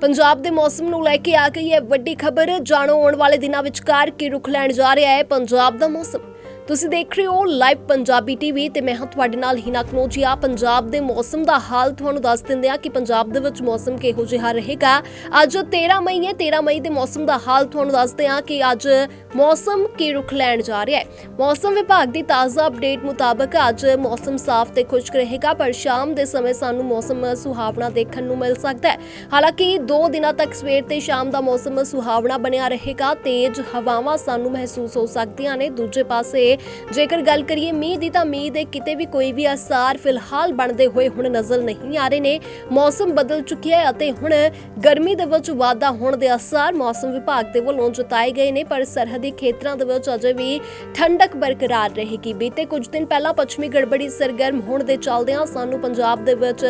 ਪੰਜਾਬ ਦੇ ਮੌਸਮ ਨੂੰ ਲੈ ਕੇ ਆ ਗਈ ਹੈ ਵੱਡੀ ਖਬਰ। ਜਾਣੋ ਆਉਣ ਵਾਲੇ ਦਿਨਾਂ ਵਿਚਕਾਰ ਕੀ ਰੁਖ ਲੈਣ ਜਾ ਰਿਹਾ ਹੈ। ਪੰਜਾਬ ਦਾ ਮੌਸਮ। ਤੁਸੀਂ ਦੇਖ ਰਹੇ ਹੋ ਲਾਈਵ ਪੰਜਾਬੀ ਟੀਵੀ ਤੇ ਮੈਂ ਹਾਂ ਤੁਹਾਡੇ ਨਾਲ ਹਿਨਾ ਕਨੋਜੀਆ ਪੰਜਾਬ ਦੇ ਮੌਸਮ ਦਾ ਹਾਲ ਤੁਹਾਨੂੰ ਦੱਸ ਦਿੰਦੇ ਹਾਂ ਕਿ ਪੰਜਾਬ ਦੇ ਵਿੱਚ ਮੌਸਮ ਕਿਹੋ ਜਿਹਾ ਰਹੇਗਾ। ਅੱਜ 13 ਮਈ ਹੈ 13 ਮਈ ਦੇ ਮੌਸਮ ਦਾ ਹਾਲ ਤੁਹਾਨੂੰ ਦੱਸਦੇ ਹਾਂ ਕਿ ਅੱਜ ਮੌਸਮ ਕੀ ਰੁਖ ਲੈਣ ਜਾ ਰਿਹਾ ਹੈ। ਮੌਸਮ ਵਿਭਾਗ ਦੀ ਤਾਜ਼ਾ ਅਪਡੇਟ ਮੁਤਾਬਕ ਅੱਜ ਮੌਸਮ ਸਾਫ਼ ਤੇ ਖੁਸ਼ਕ ਰਹੇਗਾ, ਪਰ ਸ਼ਾਮ ਦੇ ਸਮੇਂ ਸਾਨੂੰ ਮੌਸਮ ਸੁਹਾਵਣਾ ਦੇਖਣ ਨੂੰ ਮਿਲ ਸਕਦਾ ਹੈ। ਹਾਲਾਂਕਿ 2 ਦਿਨਾਂ ਤੱਕ ਸਵੇਰ ਤੇ ਸ਼ਾਮ ਦਾ ਮੌਸਮ ਸੁਹਾਵਣਾ ਬਣਿਆ ਰਹੇਗਾ, ਤੇਜ਼ ਹਵਾਵਾਂ ਸਾਨੂੰ ਮਹਿਸੂਸ ਹੋ ਸਕਦੀਆਂ ਨੇ। ਦੂਜੇ ਪਾਸੇ ਜੇਕਰ ਗੱਲ ਕਰੀਏ ਮੀਂਹ ਦੀ, ਤਾਂ ਮੀਂਹ ਦੇ ਕਿਤੇ ਵੀ ਕੋਈ ਵੀ ਅਸਾਰ ਫਿਲਹਾਲ ਬਣਦੇ ਹੋਏ ਹੁਣ ਨਜ਼ਰ ਨਹੀਂ ਆ ਰਹੇ ਨੇ। ਮੌਸਮ ਬਦਲ ਚੁੱਕਿਆ ਹੈ ਅਤੇ ਹੁਣ ਗਰਮੀ ਦੇ ਵਿੱਚ ਵਾਧਾ ਹੋਣ ਦੇ ਅਸਾਰ ਮੌਸਮ ਵਿਭਾਗ ਦੇ ਵੱਲੋਂ ਜਤਾਏ ਗਏ ਨੇ, ਪਰ ਸਰਹੱਦੀ ਖੇਤਰਾਂ ਦੇ ਵਿੱਚ ਅਜੇ ਵੀ ਠੰਡਕ ਬਰਕਰਾਰ ਰਹੇਗੀ। ਬੀਤੇ ਕੁਝ ਦਿਨ ਪਹਿਲਾਂ ਪੱਛਮੀ ਗੜਬੜੀ ਸਰਗਰਮ ਹੋਣ ਦੇ ਚੱਲਦਿਆਂ ਸਾਨੂੰ ਪੰਜਾਬ ਦੇ ਵਿੱਚ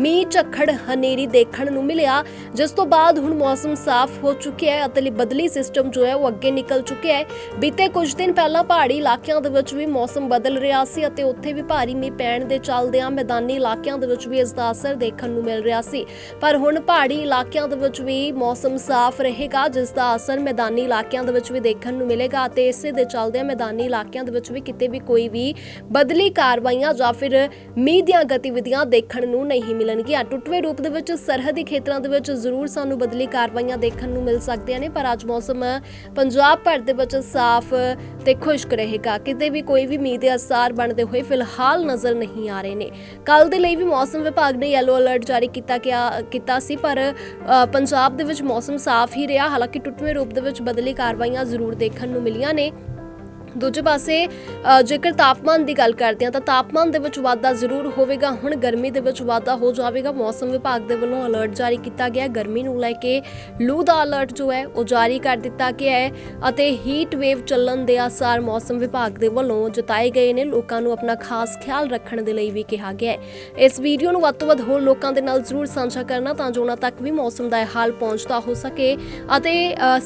ਮੀਂਹ, ਝੱਖੜ, ਹਨੇਰੀ ਦੇਖਣ ਨੂੰ ਮਿਲਿਆ, ਜਿਸ ਤੋਂ ਬਾਅਦ ਹੁਣ ਮੌਸਮ ਸਾਫ਼ ਹੋ ਚੁੱਕਿਆ ਹੈ ਅਤੇ ਬਦਲੀ ਸਿਸਟਮ ਜੋ ਹੈ ਉਹ ਅੱਗੇ ਨਿਕਲ ਚੁੱਕਿਆ ਹੈ। ਬੀਤੇ ਕੁਝ ਦਿਨ ਪਹਿਲਾਂ ਪਹਾੜੀ ਇਲਾਕੇ ਇਲਾਕਿਆਂ ਦੇ ਵਿੱਚ ਵੀ ਮੌਸਮ ਬਦਲ ਰਿਹਾ ਸੀ ਅਤੇ ਉੱਥੇ ਵੀ ਭਾਰੀ ਮੀਂਹ ਪੈਣ ਦੇ ਚੱਲਦਿਆਂ ਮੈਦਾਨੀ ਇਲਾਕਿਆਂ ਦੇ ਵਿੱਚ ਵੀ ਇਸ ਦਾ ਅਸਰ ਦੇਖਣ ਨੂੰ ਮਿਲ ਰਿਹਾ ਸੀ। ਪਰ ਹੁਣ ਪਹਾੜੀ ਇਲਾਕਿਆਂ ਦੇ ਵਿੱਚ ਵੀ ਮੌਸਮ ਸਾਫ਼ ਰਹੇਗਾ, ਜਿਸ ਦਾ ਅਸਰ ਮੈਦਾਨੀ ਇਲਾਕਿਆਂ ਦੇ ਵਿੱਚ ਵੀ ਦੇਖਣ ਨੂੰ ਮਿਲੇਗਾ ਅਤੇ ਇਸੇ ਦੇ ਚੱਲਦਿਆਂ ਮੈਦਾਨੀ ਇਲਾਕਿਆਂ ਦੇ ਵਿੱਚ ਵੀ ਕਿਤੇ ਵੀ ਕੋਈ ਵੀ ਬਦਲੀ ਕਾਰਵਾਈਆਂ ਜਾਂ ਫਿਰ ਮੀਂਹ ਦੀਆਂ ਗਤੀਵਿਧੀਆਂ ਦੇਖਣ ਨੂੰ ਨਹੀਂ ਮਿਲਣਗੀਆਂ। ਟੁੱਟਵੇਂ ਰੂਪ ਦੇ ਵਿੱਚ ਸਰਹੱਦੀ ਖੇਤਰਾਂ ਦੇ ਵਿੱਚ ਜ਼ਰੂਰ ਸਾਨੂੰ ਬਦਲੀ ਕਾਰਵਾਈਆਂ ਦੇਖਣ ਨੂੰ ਮਿਲ ਸਕਦੀਆਂ ਨੇ, ਪਰ ਅੱਜ ਮੌਸਮ ਪੰਜਾਬ ਭਰ ਦੇ ਵਿੱਚ ਸਾਫ਼ ਤੇ ਖੁਸ਼ਕ ਰਹੇਗਾ। ਕਿਤੇ ਵੀ ਕੋਈ ਵੀ ਮੀਂਹ ਦੇ ਅਸਾਰ ਬਣਦੇ ਹੋਏ ਫਿਲਹਾਲ ਨਜ਼ਰ ਨਹੀਂ ਆ ਰਹੇ ਨੇ। ਕੱਲ ਦੇ ਲਈ ਵੀ ਮੌਸਮ ਵਿਭਾਗ ਨੇ ਯੈਲੋ ਅਲਰਟ ਜਾਰੀ ਕੀਤਾ ਗਿਆ ਕੀਤਾ ਸੀ ਪਰ ਅ, ਪੰਜਾਬ ਦੇ ਵਿੱਚ ਮੌਸਮ ਸਾਫ਼ ਹੀ ਰਿਹਾ। ਹਾਲਾਂਕਿ ਟੁੱਟਵੇਂ ਰੂਪ ਦੇ ਵਿੱਚ ਬਦਲੀ ਕਾਰਵਾਈਆਂ ਜ਼ਰੂਰ ਦੇਖਣ ਨੂੰ ਮਿਲੀਆਂ ਨੇ। ਦੂਜੇ ਪਾਸੇ ਜੇਕਰ ਤਾਪਮਾਨ ਦੀ ਗੱਲ ਕਰਦੇ ਹਾਂ ਤਾਂ ਤਾਪਮਾਨ ਦੇ ਵਿੱਚ ਵਾਧਾ ਜ਼ਰੂਰ ਹੋਵੇਗਾ। ਹੁਣ ਗਰਮੀ ਦੇ ਵਿੱਚ ਵਾਧਾ ਹੋ ਜਾਵੇਗਾ। ਮੌਸਮ ਵਿਭਾਗ ਦੇ ਵੱਲੋਂ ਅਲਰਟ ਜਾਰੀ ਕੀਤਾ ਗਿਆ। ਗਰਮੀ ਨੂੰ ਲੈ ਕੇ ਲੂ ਦਾ ਅਲਰਟ ਜੋ ਹੈ, ਉਹ ਜਾਰੀ ਕਰ ਦਿੱਤਾ ਗਿਆ ਹੈ ਅਤੇ ਹੀਟ ਵੇਵ ਚੱਲਣ ਦੇ ਆਸਾਰ ਮੌਸਮ ਵਿਭਾਗ ਦੇ ਵੱਲੋਂ ਜਤਾਏ ਗਏ ਨੇ। ਲੋਕਾਂ ਨੂੰ ਆਪਣਾ ਖਾਸ ਖਿਆਲ ਰੱਖਣ ਦੇ ਲਈ ਵੀ ਕਿਹਾ ਗਿਆ ਹੈ। ਇਸ ਵੀਡੀਓ ਨੂੰ ਵੱਧ ਤੋਂ ਵੱਧ ਹੋਰ ਲੋਕਾਂ ਦੇ ਨਾਲ ਜ਼ਰੂਰ ਸਾਂਝਾ ਕਰਨਾ ਤਾਂ ਜੋ ਉਹਨਾਂ ਤੱਕ ਵੀ ਮੌਸਮ ਦਾ ਹਾਲ ਪਹੁੰਚਦਾ ਹੋ ਸਕੇ ਅਤੇ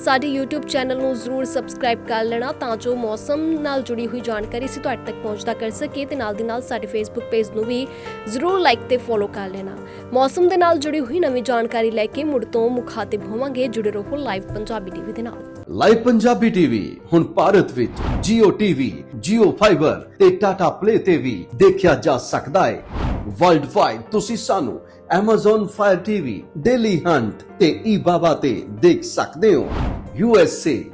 ਸਾਡੇ YouTube ਚੈਨਲ ਨੂੰ ਜ਼ਰੂਰ ਸਬਸਕ੍ਰਾਈਬ ਕਰ ਲੈਣਾ ਤਾਂ ਜੋ ਮੌਸਮ ਨਾਲ ਜੁੜੀ ਹੋਈ ਜਾਣਕਾਰੀ ਸੀ ਤੁਹਾਡੇ ਤੱਕ ਪਹੁੰਚਦਾ ਕਰ ਸਕੇ ਤੇ ਨਾਲ ਦੀ ਨਾਲ ਸਾਡੇ Facebook ਪੇਜ ਨੂੰ ਵੀ ਜ਼ਰੂਰ ਲਾਈਕ ਤੇ ਫੋਲੋ ਕਰ ਲੈਣਾ। ਮੌਸਮ ਦੇ ਨਾਲ ਜੁੜੀ ਹੋਈ ਨਵੀਂ ਜਾਣਕਾਰੀ ਲੈ ਕੇ ਮੁੜ ਤੋਂ ਮੁਖਾਤਿਬ ਹੋਵਾਂਗੇ। ਜੁੜੇ ਰਹੋ ਲਾਈਵ ਪੰਜਾਬੀ ਟੀਵੀ ਦੇ ਨਾਲ। ਲਾਈਵ ਪੰਜਾਬੀ ਟੀਵੀ ਹੁਣ ਭਾਰਤ ਵਿੱਚ Jio TV, Jio Fiber ਤੇ Tata Play ਤੇ ਵੀ ਦੇਖਿਆ ਜਾ ਸਕਦਾ ਹੈ। ਵਰਲਡ ਵਾਈਡ ਤੁਸੀਂ ਸਾਨੂੰ Amazon Fire TV, Daily Hunt ਤੇ eBaba ਤੇ ਦੇਖ ਸਕਦੇ ਹੋ। USA,